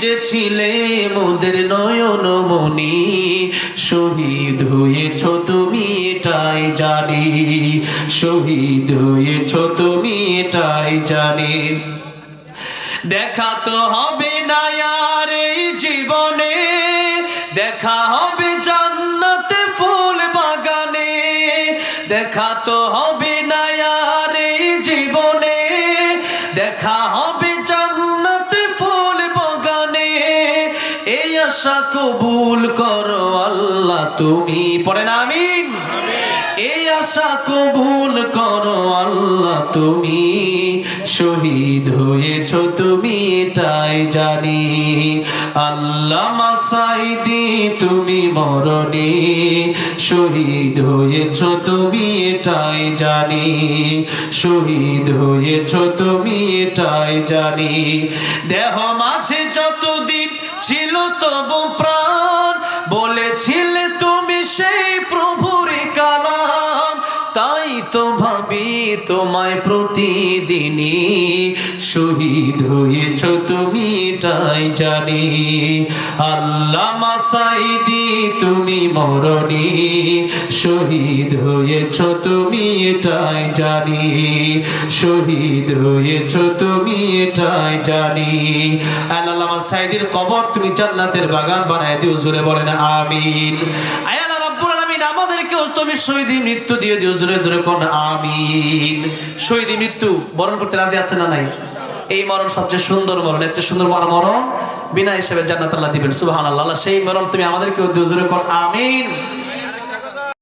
যে ছিলে মোদের নয়ন মনি শহীদ হয়েছ তুমি এটাই জানি, শহীদ হয়েছ তুমি এটাই জানি। দেখা তো হবে না আর এই জীবনে, দেখা হবে জান্নাতে ফুল বাগানে, দেখা তো হবে না আশা কবুল করো আল্লাহ তুমি পড়েন আমিন। এই আশা কবুল করো আল্লাহ, তুমি শহীদ হয়েছ, তুমি এটাই জানি। আল্লাহ মাসাইদি, তুমি মরণি শহীদ হয়েছ, তুমি এটাই জানি। শহীদ হয়েছ, তুমি এটাই জানি। দেহ মাঝে যতদিন ছিল তবু প্রাণ, বলেছিলে তুমি সেই তাই তো ভাবি তোমায় প্রতিদিনই শহীদ হয়েছ তুমি এটাই জানি। আল্লাহ মাসাইদি তুমি মরণি, শহীদ হয়েছ তুমি এটাই জানি। শহীদ হয়েছ তুমি এটাই জানি। আল্লাহ মাসাইদির কবর তুমি জান্নাতের বাগান বানায় দিও জুড়ে বলেন আমিন। আয় আমাদেরকে তুমি শহীদ মৃত্যু দিয়ে দিও। জোরে জোরে কোন আমিন। শহীদ মৃত্যু বরণ করতে রাজি আছে না নাই? এই মরণ সবচেয়ে সুন্দর মরণ, এর চেয়ে সুন্দর বড় মরণ বিনা হিসেবে জান্নাত আল্লাহ দিবেন। সুবহানাল্লাহ সেই মরণ তুমি আমাদেরকেও দিও। জোরে কোন আমিন।